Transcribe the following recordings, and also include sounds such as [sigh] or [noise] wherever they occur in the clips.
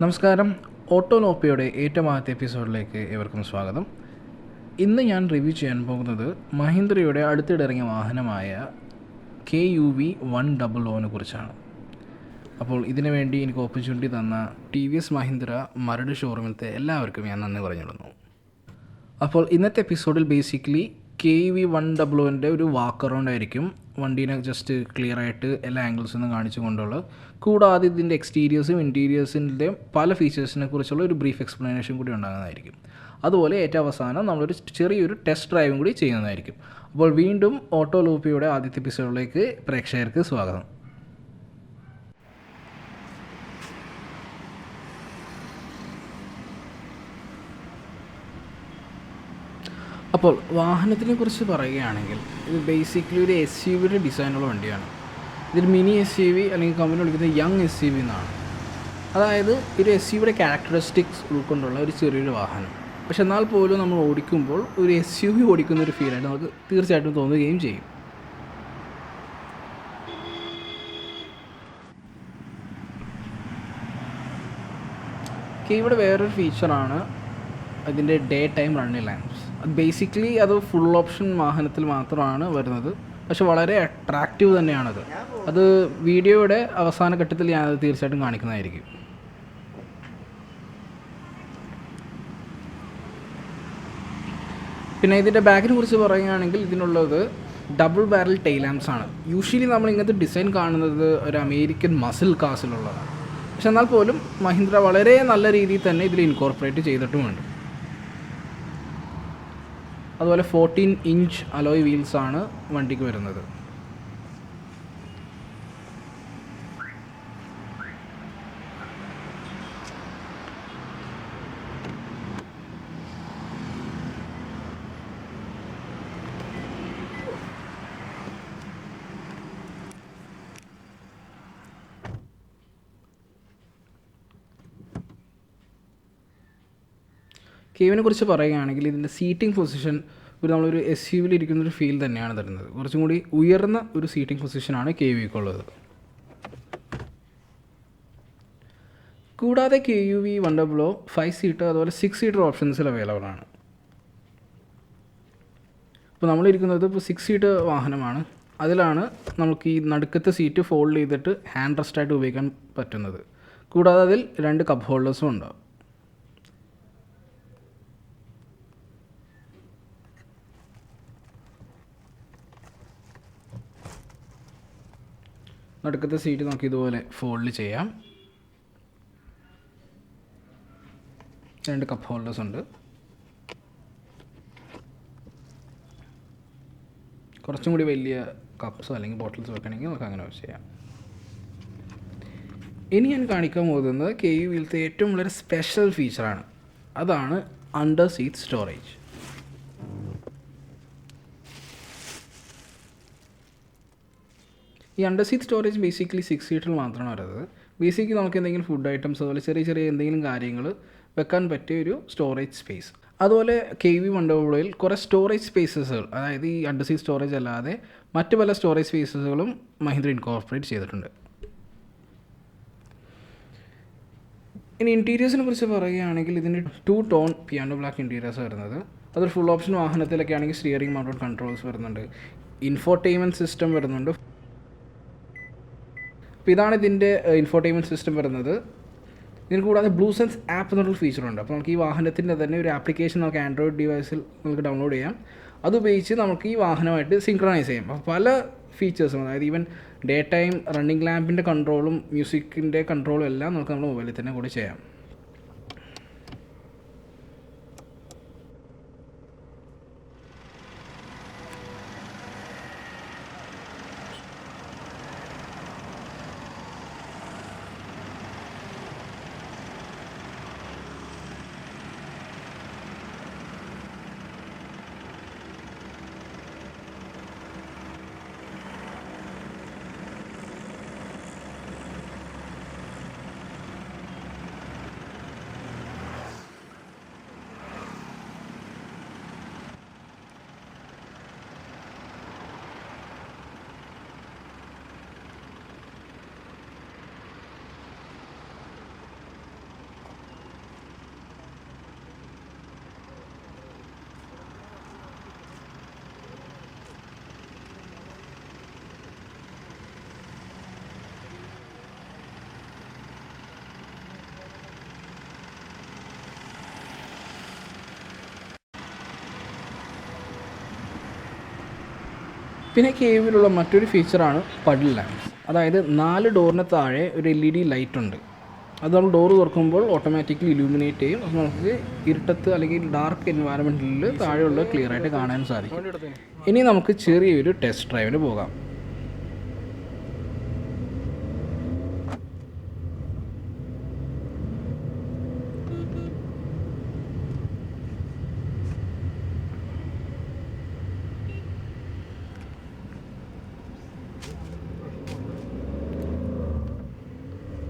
നമസ്കാരം. ഓട്ടോനോപ്പിയുടെ ഏറ്റവും ആദ്യത്തെ എപ്പിസോഡിലേക്ക് ഏവർക്കും സ്വാഗതം. ഇന്ന് ഞാൻ റിവ്യൂ ചെയ്യാൻ പോകുന്നത് മഹീന്ദ്രയുടെ അടുത്തിടെ ഇറങ്ങിയ വാഹനമായ K U V one double one കുറിച്ചാണ്. അപ്പോൾ ഇതിനു വേണ്ടി എനിക്ക് ഓപ്പർച്യൂണിറ്റി തന്ന T V S Mahindra Maradu ഷോറൂമിലത്തെ എല്ലാവർക്കും ഞാൻ നന്ദി പറഞ്ഞിടുന്നു അപ്പോൾ ഇന്നത്തെ എപ്പിസോഡിൽ basically K V one double ഒന്റെ ഒരു വാക്ക് ആയിരിക്കും. വണ്ടീനെ ജസ്റ്റ് ക്ലിയർ ആയിട്ട് എല്ലാ ആംഗിൾസും കാണിച്ചു കൊണ്ടുള്ളത്. കൂടാതെ ഇതിന്റെ എക്സ്റ്റീരിയേഴ്സും ഇന്റീരിയേഴ്സിന്റെയും പല ഫീച്ചേഴ്സിനെ കുറിച്ചുള്ള ഒരു ബ്രീഫ് എക്സ്പ്ലനേഷൻ കൂടി ഉണ്ടാകുന്നതായിരിക്കും. അതുപോലെ ഏറ്റവും അവസാനം നമ്മളൊരു ചെറിയൊരു ടെസ്റ്റ് ഡ്രൈവും കൂടി ചെയ്യുന്നതായിരിക്കും. അപ്പോൾ വീണ്ടും ഓട്ടോ ലൂപ്പിയുടെ ആദ്യത്തെ എപ്പിസോഡിലേക്ക് പ്രേക്ഷകർക്ക് സ്വാഗതം. അപ്പോൾ വാഹനത്തിനെ കുറിച്ച് പറയുകയാണെങ്കിൽ ഇത് ബേസിക്കലി ഒരു എസ് യു വിയുടെ ഡിസൈനുള്ള വണ്ടിയാണ്. ഇതൊരു മിനി എസ് യു വി അല്ലെങ്കിൽ കമ്പനി വിളിക്കുന്നത് യങ് എസ് യു വി എന്നാണ്. അതായത് ഒരു എസ് യുവിയുടെ ക്യാരക്ടറിസ്റ്റിക്സ് ഉൾക്കൊണ്ടുള്ള ഒരു ചെറിയൊരു വാഹനം. പക്ഷെ എന്നാൽ പോലും നമ്മൾ ഓടിക്കുമ്പോൾ ഒരു എസ് യു വി ഓടിക്കുന്ന ഒരു ഫീലായിട്ട് നമുക്ക് തീർച്ചയായിട്ടും തോന്നുകയും ചെയ്യും. ഇവിടെ വേറൊരു ഫീച്ചറാണ് അതിന്റെ ഡേ ടൈം റണ്ണിങ് ലാംപ്സ് അത് ബേസിക്കലി അത് ഫുൾ ഓപ്ഷൻ വാഹനത്തിൽ മാത്രമാണ് വരുന്നത്. പക്ഷെ വളരെ അട്രാക്റ്റീവ് തന്നെയാണത്. അത് വീഡിയോയുടെ അവസാന ഘട്ടത്തിൽ ഞാൻ ഞാനത് തീർച്ചയായിട്ടും കാണിക്കുന്നതായിരിക്കും. പിന്നെ ഇതിന്റെ ബാക്കിനെ കുറിച്ച് പറയുകയാണെങ്കിൽ ഇതിനുള്ളത് ഡബിൾ ബാരൽ ടൈലാംസ് ആണ്. യൂഷ്വലി നമ്മൾ ഇങ്ങനത്തെ ഡിസൈൻ കാണുന്നത് ഒരു അമേരിക്കൻ മസിൽ കാസിലുള്ളതാണ് പക്ഷെ എന്നാൽ പോലും മഹീന്ദ്ര വളരെ നല്ല രീതിയിൽ തന്നെ ഇതിൽ ഇൻകോർപ്പറേറ്റ് ചെയ്തിട്ടുമുണ്ട്. അതുപോലെ ഫോർട്ടീൻ ഇഞ്ച് അലോയ് വീൽസാണ് വണ്ടിക്ക് വരുന്നത്. കേവിനെ കുറിച്ച് പറയുകയാണെങ്കിൽ ഇതിന്റെ സീറ്റിംഗ് പൊസിഷൻ ഒരു നമ്മളൊരു എസ് യു വിൽ ഇരിക്കുന്ന ഒരു ഫീൽ തന്നെയാണ് തരുന്നത്. കുറച്ചും കൂടി ഉയർന്ന ഒരു സീറ്റിംഗ് പൊസിഷനാണ് കെ വിക്കുള്ളത് കൂടാതെ K U V one double O five seater അതുപോലെ സിക്സ് സീറ്റർ ഓപ്ഷൻസിൽ അവൈലബിൾ ആണ്. ഇപ്പോൾ നമ്മളിരിക്കുന്നത് ഇപ്പോൾ സിക്സ് സീറ്റ് വാഹനമാണ്. അതിലാണ് നമുക്ക് ഈ നടുക്കത്തെ സീറ്റ് ഫോൾഡ് ചെയ്തിട്ട് ഹാൻഡ് റെസ്റ്റായിട്ട് ഉപയോഗിക്കാൻ പറ്റുന്നത്. കൂടാതെ അതിൽ രണ്ട് കപ്പ് ഹോൾഡേഴ്സും ഉണ്ടാവും നടുക്കത്തെ സീറ്റ് നമുക്ക് ഇതുപോലെ ഫോൾഡ് ചെയ്യാം. രണ്ട് കപ്പ് ഹോൾഡേഴ്സ് ഉണ്ട്. കുറച്ചും കൂടി വലിയ കപ്പ്സോ അല്ലെങ്കിൽ ബോട്ടിൽസ് വെക്കണമെങ്കിൽ നമുക്ക് അങ്ങനെ ചെയ്യാം. ഇനി ഞാൻ കാണിക്കാൻ പോകുന്നത് കെ യു വിലത്തെ ഏറ്റവും വളരെ സ്പെഷ്യൽ ഫീച്ചറാണ് അതാണ് അണ്ടർ സീറ്റ് സ്റ്റോറേജ് ഈ under seat storage basically six സീറ്റിൽ മാത്രമാണ് വരുന്നത്. ബേസിക്കലി നമുക്ക് എന്തെങ്കിലും ഫുഡ് ഐറ്റംസ് അതുപോലെ ചെറിയ ചെറിയ എന്തെങ്കിലും കാര്യങ്ങൾ വെക്കാൻ പറ്റിയ ഒരു സ്റ്റോറേജ് സ്പേസ് അതുപോലെ കെ വി വണ്ടർവുള്ളിൽ കുറേ സ്റ്റോറേജ് സ്പേസസുകൾ അതായത് ഈ അണ്ടർ സീറ്റ് സ്റ്റോറേജ് അല്ലാതെ മറ്റ് പല സ്റ്റോറേജ് സ്പേസസുകളും മഹീന്ദ്ര ഇൻകോർപ്പറേറ്റ് ചെയ്തിട്ടുണ്ട്. ഇനി ഇന്റീരിയേഴ്സിനെ കുറിച്ച് പറയുകയാണെങ്കിൽ ഇതിന് two tone piano black interiors വരുന്നത്. അതൊരു ഫുൾ ഓപ്ഷൻ വാഹനത്തിലൊക്കെ ആണെങ്കിൽ സ്റ്റിയറിംഗ് മൗണ്ടഡ് കൺട്രോൾസ് വരുന്നുണ്ട്. ഇൻഫോർടൈൻമെന്റ് സിസ്റ്റം വരുന്നുണ്ട്. അപ്പോൾ ഇതാണ് ഇതിന്റെ ഇൻഫോർടൈൻമെന്റ് സിസ്റ്റം വരുന്നത്. ഇതിന് കൂടാതെ ബ്ലൂ സെൻസ് ആപ്പ് എന്നുള്ള ഫീച്ചറുണ്ട് അപ്പോൾ നമുക്ക് ഈ വാഹനത്തിന്റെ തന്നെ ഒരു ആപ്ലിക്കേഷൻ നമുക്ക് ആൻഡ്രോയിഡ് ഡിവൈസിൽ നമുക്ക് ഡൗൺലോഡ് ചെയ്യാം. അത് ഉപയോഗിച്ച് നമുക്ക് ഈ വാഹനമായിട്ട് സിങ്ക്രണൈസ് ചെയ്യാം. അപ്പോൾ പല ഫീച്ചേഴ്സും അതായത് ഈവൻ ഡേ ടൈം റണ്ണിങ് ലാമ്പിന്റെ കൺട്രോളും മ്യൂസിക്കിന്റെ കൺട്രോളും എല്ലാം നമുക്ക് നമ്മുടെ മൊബൈലിൽ തന്നെ കൂടി ചെയ്യാം. പിന്നെ കേവിലുള്ള മറ്റൊരു ഫീച്ചറാണ് പഡിൽ ലാമ്പ്സ് അതായത് നാല് ഡോറിന് താഴെ ഒരു എൽ ഇ ഡി ലൈറ്റ് ഉണ്ട്. അത് നമ്മൾ ഡോറ് തുറക്കുമ്പോൾ ഓട്ടോമാറ്റിക്കലി ഇലൂമിനേറ്റ് ചെയ്യും. അപ്പോൾ നമുക്ക് ഇരുട്ടത്ത് അല്ലെങ്കിൽ ഡാർക്ക് എൻവയറമെന്റിൽ താഴെയുള്ള ക്ലിയർ ആയിട്ട് കാണാൻ സാധിക്കും. ഇനി നമുക്ക് ചെറിയൊരു ടെസ്റ്റ് ഡ്രൈവിന് പോകാം.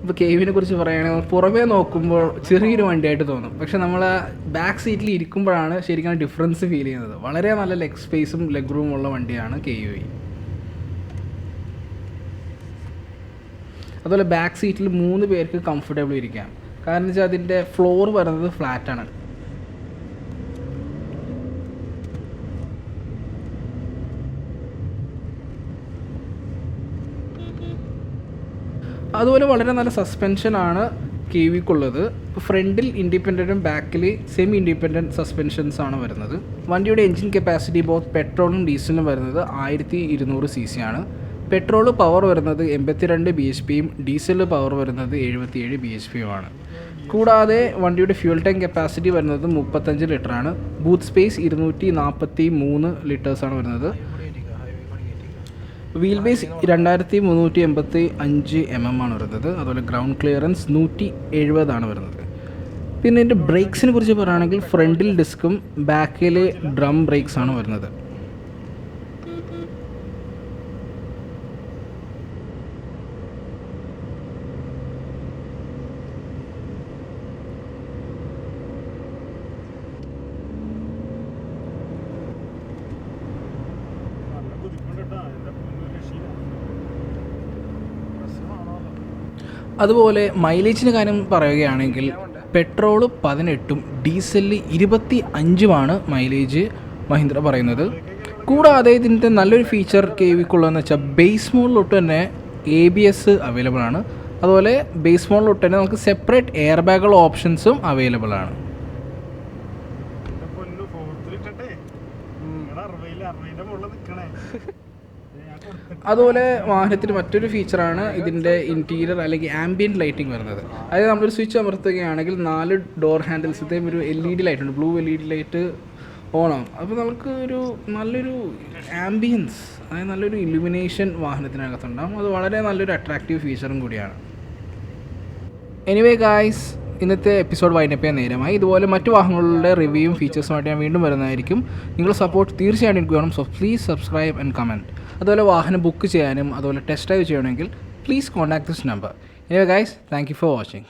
ഇപ്പോൾ കേവിനെ കുറിച്ച് പറയുകയാണെങ്കിൽ പുറമേ നോക്കുമ്പോൾ ചെറിയൊരു വണ്ടിയായിട്ട് തോന്നും. പക്ഷെ നമ്മൾ ബാക്ക് സീറ്റിൽ ഇരിക്കുമ്പോഴാണ് ശരിക്കും ഡിഫറൻസ് ഫീൽ ചെയ്യുന്നത്. വളരെ നല്ല ലെഗ് സ്പേസും ലെഗ് റൂമും ഉള്ള വണ്ടിയാണ് കെ അതുപോലെ ബാക്ക് സീറ്റിൽ മൂന്ന് പേർക്ക് കംഫർട്ടബിൾ ഇരിക്കാം. കാരണം വെച്ചാൽ അതിന്റെ ഫ്ലോർ വരുന്നത് ഫ്ലാറ്റാണ് അതുപോലെ വളരെ നല്ല സസ്പെൻഷനാണ് കെ വിക്കുള്ളത്. ഇപ്പോൾ ഫ്രണ്ടിൽ ഇൻഡിപെൻഡന്റും ബാക്കിൽ സെമി ഇൻഡിപെൻഡന്റ് സസ്പെൻഷൻസ് ആണ് വരുന്നത്. വണ്ടിയുടെ എൻജിൻ കപ്പാസിറ്റി ബോത്ത് പെട്രോളും ഡീസലും വരുന്നത് ആയിരത്തി ഇരുന്നൂറ് സി സി ആണ്. പെട്രോൾ പവർ വരുന്നത് എൺപത്തിരണ്ട് ബി എച്ച് പിയും ഡീസൽ പവർ വരുന്നത് എഴുപത്തിയേഴ് ബി എച്ച് പിയുമാണ് കൂടാതെ വണ്ടിയുടെ ഫ്യൂൽ ടാങ്ക് കപ്പാസിറ്റി വരുന്നത് മുപ്പത്തഞ്ച് ലിറ്ററാണ്. ബൂത്ത് സ്പേസ് ഇരുന്നൂറ്റി നാൽപ്പത്തി മൂന്ന് ലിറ്റേഴ്സാണ് വരുന്നത്. വീൽ ബേസ് രണ്ടായിരത്തി മുന്നൂറ്റി എൺപത്തി അഞ്ച് എം എം ആണ് വരുന്നത്. അതുപോലെ ഗ്രൗണ്ട് ക്ലിയറൻസ് നൂറ്റി എഴുപതാണ് വരുന്നത്. പിന്നെ ഇതിന്റെ ബ്രേക്സിനെ കുറിച്ച് പറയുകയാണെങ്കിൽ ഫ്രണ്ടിൽ ഡിസ്കും ബാക്കിൽ ഡ്രം ബ്രേക്സ് ആണ് വരുന്നത്. അതുപോലെ മൈലേജിന് കാര്യം പറയുകയാണെങ്കിൽ പെട്രോൾ പതിനെട്ടും ഡീസലിൽ ഇരുപത്തി അഞ്ചുമാണ് മൈലേജ് മഹീന്ദ്ര പറയുന്നത്. കൂടാതെ ഇതിന്റെ നല്ലൊരു ഫീച്ചർ കെ വിക്കുള്ളതെന്ന് വെച്ചാൽ ബേസ് മോഡിലൊട്ട് തന്നെ എ ബി എസ് അവൈലബിൾ ആണ്. അതുപോലെ ബേസ് മോഡിലൊട്ട് തന്നെ നമുക്ക് സെപ്പറേറ്റ് എയർ ബാഗുകൾ ഓപ്ഷൻസും അവൈലബിൾ ആണ്. അറുപതിൽ അറുപതിന്റെ മുകളിൽ നിൽക്കണേ [laughs] അതുപോലെ വാഹനത്തിന് മറ്റൊരു ഫീച്ചറാണ് ഇതിന്റെ ഇന്റീരിയർ അല്ലെങ്കിൽ ആംബിയന്റ് ലൈറ്റിംഗ് വരുന്നത്. അതായത് നമ്മളൊരു സ്വിച്ച് അമർത്തുകയാണെങ്കിൽ നാല് ഡോർ ഹാൻഡിൽസത്തെയും ഒരു എൽ ഇ ഡി ലൈറ്റ് ഉണ്ട്. Blue L E D light Onam അപ്പോൾ നമുക്ക് ഒരു നല്ലൊരു ആംബിയൻസ് അതായത് നല്ലൊരു ഇലുമിനേഷൻ വാഹനത്തിനകത്തുണ്ടാകും അത് വളരെ നല്ലൊരു അട്രാക്റ്റീവ് ഫീച്ചറും കൂടിയാണ്. എനിവേ ഗായ്സ് ഇന്നത്തെ എപ്പിസോഡ് വൈൻഡപ്പ് നേരമായി. ഇതുപോലെ മറ്റു വാഹനങ്ങളുടെ റിവ്യൂവും ഫീച്ചേഴ്സുമായിട്ട് ഞാൻ വീണ്ടും വരുന്നതായിരിക്കും. നിങ്ങൾ സപ്പോർട്ട് തീർച്ചയായിട്ടും എനിക്ക് വേണം. So please subscribe and comment അതുപോലെ വാഹനം ബുക്ക് ചെയ്യാനും അതുപോലെ ടെസ്റ്റ് ഡ്രൈവ് ചെയ്യണമെങ്കിൽ please contact this number anyway guys thank you for watching